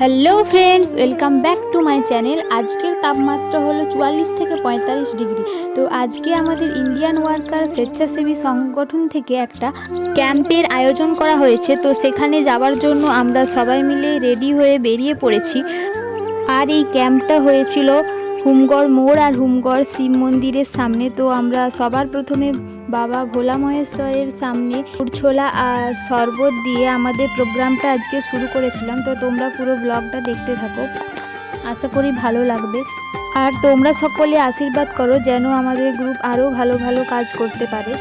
Hello friends welcome back to my channel আজকের তাপমাত্রা হলো চুয়াল্লিশ থেকে পঁয়তাল্লিশ ডিগ্রি। তো আজকে আমাদের ইন্ডিয়ান ওয়ার্কার স্বেচ্ছাসেবী সংগঠন থেকে একটা ক্যাম্পের আয়োজন করা হয়েছে। তো সেখানে যাওয়ার জন্য আমরা সবাই মিলে রেডি হয়ে বেরিয়ে পড়েছি। আর এই ক্যাম্পটা হয়েছিল হুমগড় মোড় আর হুমগড় শিব মন্দিরের সামনে। তো আমরা সবার প্রথমে বাবা ভোলা মহেশ্বরের সামনে ছোলা আর শরবত দিয়ে আমাদের প্রোগ্রামটা আজকে শুরু করেছিলাম। তো তোমরা পুরো ব্লগটা দেখতে থাকো। আশা করি ভালো লাগবে। আর তোমরা সকলে আশীর্বাদ করো যেন আমাদের গ্রুপ আরও ভালো ভালো কাজ করতে পারে।